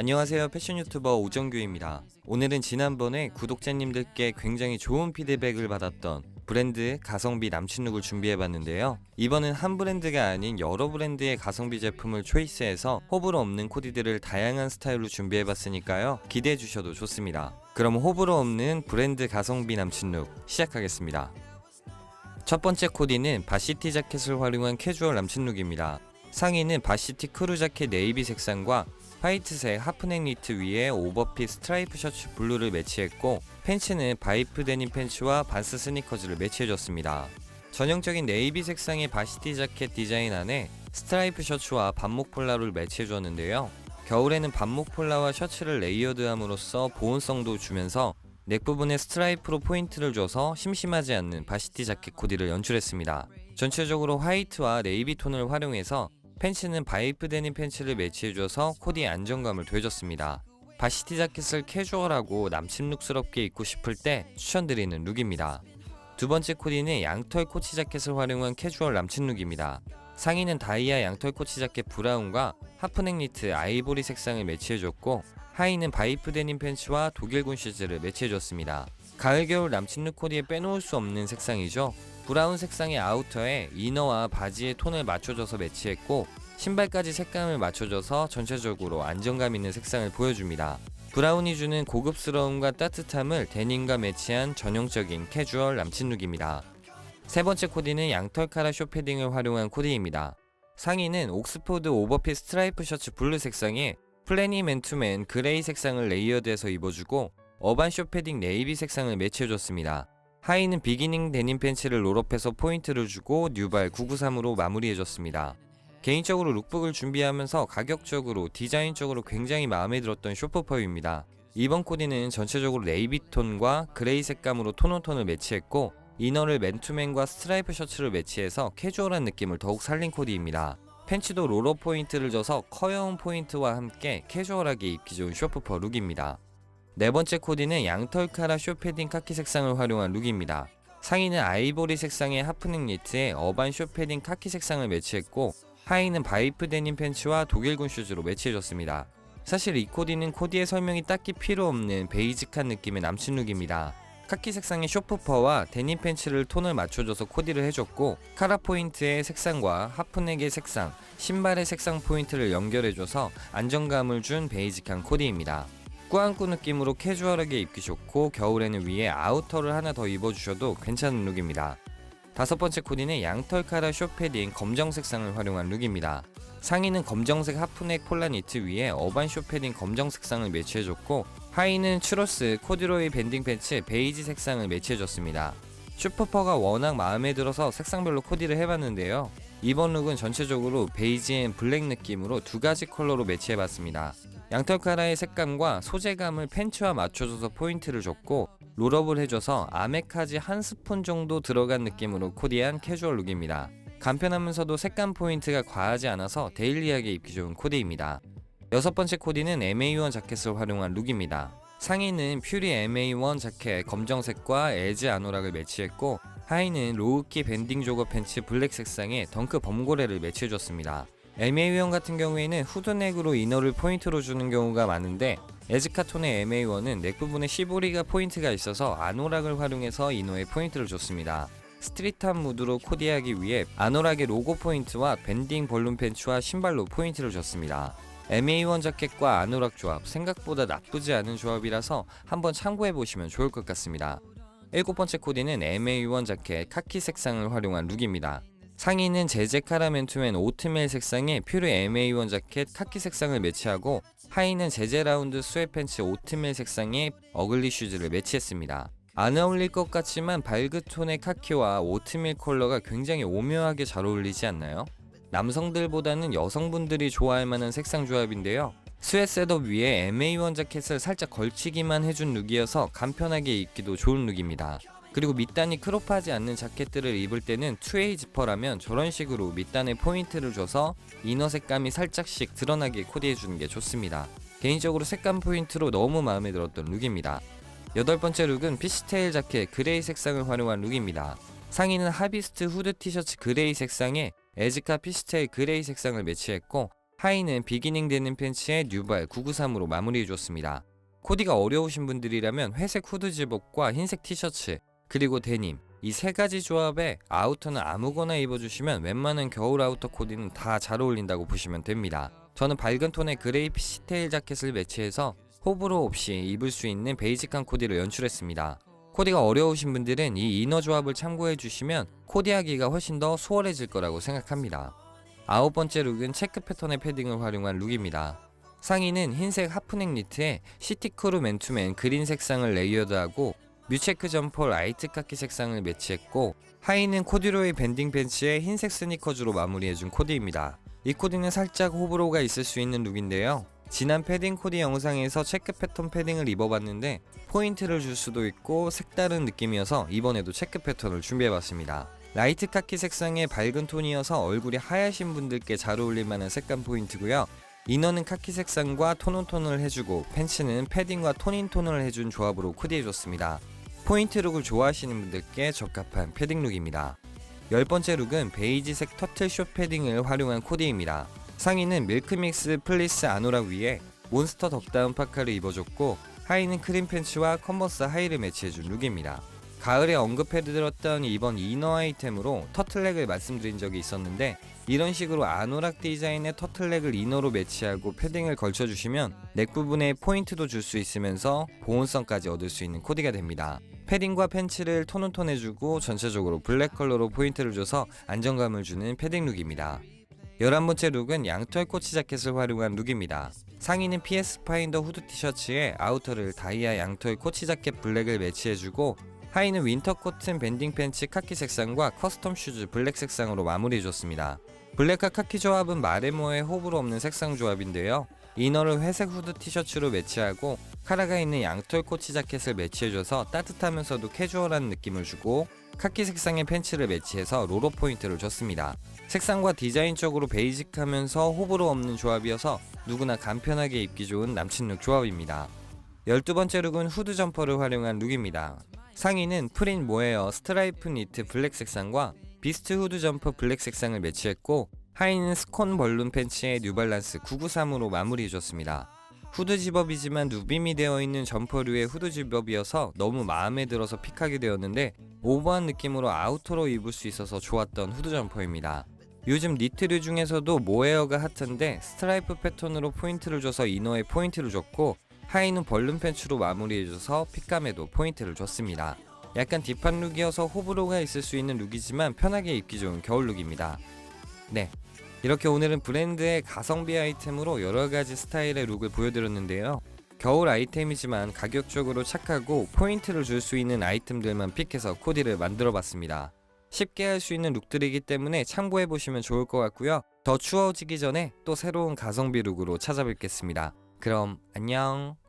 안녕하세요 패션 유튜버 오정규입니다. 오늘은 지난번에 구독자님들께 굉장히 좋은 피드백을 받았던 브랜드 가성비 남친룩을 준비해봤는데요. 이번엔 한 브랜드가 아닌 여러 브랜드의 가성비 제품을 초이스해서 호불호 없는 코디들을 다양한 스타일로 준비해봤으니까요. 기대해 주셔도 좋습니다. 그럼 호불호 없는 브랜드 가성비 남친룩 시작하겠습니다. 첫 번째 코디는 바시티 자켓을 활용한 캐주얼 남친룩입니다. 상의는 바시티 크루 자켓 네이비 색상과 화이트색 하프넥 니트 위에 오버핏 스트라이프 셔츠 블루를 매치했고 팬츠는 바이프 데님 팬츠와 반스 스니커즈를 매치해줬습니다. 전형적인 네이비 색상의 바시티 자켓 디자인 안에 스트라이프 셔츠와 반목 폴라를 매치해줬는데요. 겨울에는 반목 폴라와 셔츠를 레이어드함으로써 보온성도 주면서 넥 부분에 스트라이프로 포인트를 줘서 심심하지 않는 바시티 자켓 코디를 연출했습니다. 전체적으로 화이트와 네이비 톤을 활용해서 팬츠는 바이프 데님 팬츠를 매치해줘서 코디의 안정감을 더해줬습니다. 바시티 자켓을 캐주얼하고 남침룩스럽게 입고 싶을 때 추천드리는 룩입니다. 두 번째 코디는 양털 코치 자켓을 활용한 캐주얼 남친룩입니다. 상의는 다이아 양털 코치 자켓 브라운과 하프넥 니트 아이보리 색상을 매치해줬고 하의는 바이프 데님 팬츠와 독일군 슈즈를 매치해줬습니다. 가을 겨울 남친 룩 코디에 빼놓을 수 없는 색상이죠. 브라운 색상의 아우터에 이너와 바지의 톤을 맞춰줘서 매치했고 신발까지 색감을 맞춰줘서 전체적으로 안정감 있는 색상을 보여줍니다. 브라운이 주는 고급스러움과 따뜻함을 데님과 매치한 전형적인 캐주얼 남친 룩입니다. 세 번째 코디는 양털 카라 쇼 패딩을 활용한 코디입니다. 상의는 옥스포드 오버핏 스트라이프 셔츠 블루 색상에 플래니 맨투맨 그레이 색상을 레이어드해서 입어주고 어반 쇼 패딩 네이비 색상을 매치해줬습니다. 하의는 비기닝 데님 팬츠를 롤업해서 포인트를 주고 뉴발 993으로 마무리해줬습니다. 개인적으로 룩북을 준비하면서 가격적으로 디자인적으로 굉장히 마음에 들었던 쇼퍼퍼입니다. 이번 코디는 전체적으로 네이비 톤과 그레이 색감으로 톤온톤을 매치했고 이너를 맨투맨과 스트라이프 셔츠를 매치해서 캐주얼한 느낌을 더욱 살린 코디입니다. 팬츠도 롤업 포인트를 줘서 커여운 포인트와 함께 캐주얼하게 입기 좋은 쇼퍼퍼 룩입니다. 네 번째 코디는 양털 카라 쇼 패딩 카키 색상을 활용한 룩입니다. 상의는 아이보리 색상의 하프넥 니트에 어반 쇼 패딩 카키 색상을 매치했고 하의는 바이프 데님 팬츠와 독일군 슈즈로 매치해줬습니다. 사실 이 코디는 코디의 설명이 딱히 필요 없는 베이직한 느낌의 남친 룩입니다. 카키 색상의 쇼프퍼와 데님 팬츠를 톤을 맞춰줘서 코디를 해줬고 카라 포인트의 색상과 하프넥의 색상, 신발의 색상 포인트를 연결해줘서 안정감을 준 베이직한 코디입니다. 꾸안꾸 느낌으로 캐주얼하게 입기 좋고 겨울에는 위에 아우터를 하나 더 입어주셔도 괜찮은 룩입니다. 다섯 번째 코디는 양털 카라 쇼 패딩 검정 색상을 활용한 룩입니다. 상의는 검정색 하프넥 폴라 니트 위에 어반 쇼 패딩 검정 색상을 매치해줬고 하의는 추로스 코듀로이 밴딩 팬츠 베이지 색상을 매치해줬습니다. 슈퍼퍼가 워낙 마음에 들어서 색상별로 코디를 해봤는데요. 이번 룩은 전체적으로 베이지 앤 블랙 느낌으로 두 가지 컬러로 매치해봤습니다. 양털 카라의 색감과 소재감을 팬츠와 맞춰줘서 포인트를 줬고 롤업을 해줘서 아메카지 한 스푼 정도 들어간 느낌으로 코디한 캐주얼 룩입니다. 간편하면서도 색감 포인트가 과하지 않아서 데일리하게 입기 좋은 코디입니다. 여섯 번째 코디는 MA1 자켓을 활용한 룩입니다. 상의는 퓨리 MA1 자켓 검정색과 에즈 아노락을 매치했고 하의는 로우키 밴딩 조거 팬츠 블랙 색상의 덩크 범고래를 매치해줬습니다. MA1 같은 경우에는 후드넥으로 이너를 포인트로 주는 경우가 많은데 에즈카톤의 MA1은 넥 부분에 시보리가 포인트가 있어서 아노락을 활용해서 이너에 포인트를 줬습니다. 스트릿한 무드로 코디하기 위해 아노락의 로고 포인트와 밴딩 볼륨 팬츠와 신발로 포인트를 줬습니다. MA1 자켓과 아노락 조합 생각보다 나쁘지 않은 조합이라서 한번 참고해 보시면 좋을 것 같습니다. 일곱 번째 코디는 MA1 자켓 카키 색상을 활용한 룩입니다. 상의는 제제 카라멘투맨 오트밀 색상의 퓨르 MA1 자켓 카키 색상을 매치하고 하의는 제제 라운드 스웨 팬츠 오트밀 색상의 어글리 슈즈를 매치했습니다. 안 어울릴 것 같지만 발그 톤의 카키와 오트밀 컬러가 굉장히 오묘하게 잘 어울리지 않나요? 남성들보다는 여성분들이 좋아할 만한 색상 조합인데요. 스웨 셋업 위에 MA1 자켓을 살짝 걸치기만 해준 룩이어서 간편하게 입기도 좋은 룩입니다. 그리고 밑단이 크롭하지 않는 자켓들을 입을 때는 2A 지퍼라면 저런 식으로 밑단에 포인트를 줘서 이너 색감이 살짝씩 드러나게 코디해주는 게 좋습니다. 개인적으로 색감 포인트로 너무 마음에 들었던 룩입니다. 여덟 번째 룩은 피시테일 자켓 그레이 색상을 활용한 룩입니다. 상의는 하비스트 후드 티셔츠 그레이 색상에 에즈카 피시테일 그레이 색상을 매치했고 하의는 비기닝 되는 팬츠에 뉴발 993으로 마무리해줬습니다. 코디가 어려우신 분들이라면 회색 후드 집업과 흰색 티셔츠 그리고 데님 이 세 가지 조합에 아우터는 아무거나 입어주시면 웬만한 겨울 아우터 코디는 다 잘 어울린다고 보시면 됩니다. 저는 밝은 톤의 그레이 피시테일 자켓을 매치해서 호불호 없이 입을 수 있는 베이직한 코디로 연출했습니다. 코디가 어려우신 분들은 이 이너 조합을 참고해 주시면 코디하기가 훨씬 더 수월해질 거라고 생각합니다. 아홉 번째 룩은 체크 패턴의 패딩을 활용한 룩입니다. 상의는 흰색 하프넥 니트에 시티크루 맨투맨 그린 색상을 레이어드하고 뮤체크 점퍼 라이트 카키 색상을 매치했고 하의는 코듀로이 밴딩 팬츠에 흰색 스니커즈로 마무리해준 코디입니다. 이 코디는 살짝 호불호가 있을 수 있는 룩인데요. 지난 패딩 코디 영상에서 체크 패턴 패딩을 입어봤는데 포인트를 줄 수도 있고 색다른 느낌이어서 이번에도 체크 패턴을 준비해봤습니다. 라이트 카키 색상의 밝은 톤이어서 얼굴이 하얗신 분들께 잘 어울릴 만한 색감 포인트고요. 이너는 카키 색상과 톤온 톤을 해주고 팬츠는 패딩과 톤인 톤을 해준 조합으로 코디해줬습니다. 포인트 룩을 좋아하시는 분들께 적합한 패딩 룩입니다. 열 번째 룩은 베이지색 터틀쇼 패딩을 활용한 코디입니다. 상의는 밀크믹스 플리스 아노락 위에 몬스터 덕다운 파카를 입어줬고 하의는 크림 팬츠와 컨버스 하의를 매치해준 룩입니다. 가을에 언급해드렸던 이번 이너 아이템으로 터틀넥을 말씀드린 적이 있었는데 이런 식으로 아노락 디자인의 터틀넥을 이너로 매치하고 패딩을 걸쳐주시면 넥 부분에 포인트도 줄 수 있으면서 보온성까지 얻을 수 있는 코디가 됩니다. 패딩과 팬츠를 톤온톤 해주고 전체적으로 블랙 컬러로 포인트를 줘서 안정감을 주는 패딩 룩입니다. 11번째 룩은 양털 꼬치 자켓을 활용한 룩입니다. 상의는 PS 파인더 후드 티셔츠에 아우터를 다이아 양털 꼬치 자켓 블랙을 매치해주고 하의는 윈터 코튼 밴딩 팬츠 카키 색상과 커스텀 슈즈 블랙 색상으로 마무리해줬습니다. 블랙과 카키 조합은 마레모의 호불호 없는 색상 조합인데요. 이너를 회색 후드 티셔츠로 매치하고 카라가 있는 양털 코치 자켓을 매치해줘서 따뜻하면서도 캐주얼한 느낌을 주고 카키 색상의 팬츠를 매치해서 로로 포인트를 줬습니다. 색상과 디자인 적으로 베이직하면서 호불호 없는 조합이어서 누구나 간편하게 입기 좋은 남친 룩 조합입니다. 12번째 룩은 후드 점퍼를 활용한 룩입니다. 상의는 프린 모헤어 스트라이프 니트 블랙 색상과 비스트 후드 점퍼 블랙 색상을 매치했고 하의는 스콘 벌룬 팬츠에 뉴발란스 993으로 마무리해줬습니다. 후드 집업이지만 누빔이 되어 있는 점퍼류의 후드 집업이어서 너무 마음에 들어서 픽하게 되었는데 오버한 느낌으로 아우터로 입을 수 있어서 좋았던 후드 점퍼입니다. 요즘 니트류 중에서도 모헤어가 핫한데 스트라이프 패턴으로 포인트를 줘서 이너에 포인트를 줬고 하의는 벌룬 팬츠로 마무리해줘서 핏감에도 포인트를 줬습니다. 약간 딥한 룩이어서 호불호가 있을 수 있는 룩이지만 편하게 입기 좋은 겨울 룩입니다. 네. 이렇게 오늘은 브랜드의 가성비 아이템으로 여러가지 스타일의 룩을 보여드렸는데요. 겨울 아이템이지만 가격적으로 착하고 포인트를 줄 수 있는 아이템들만 픽해서 코디를 만들어 봤습니다. 쉽게 할 수 있는 룩들이기 때문에 참고해 보시면 좋을 것 같고요. 더 추워지기 전에 또 새로운 가성비 룩으로 찾아뵙겠습니다. 그럼 안녕.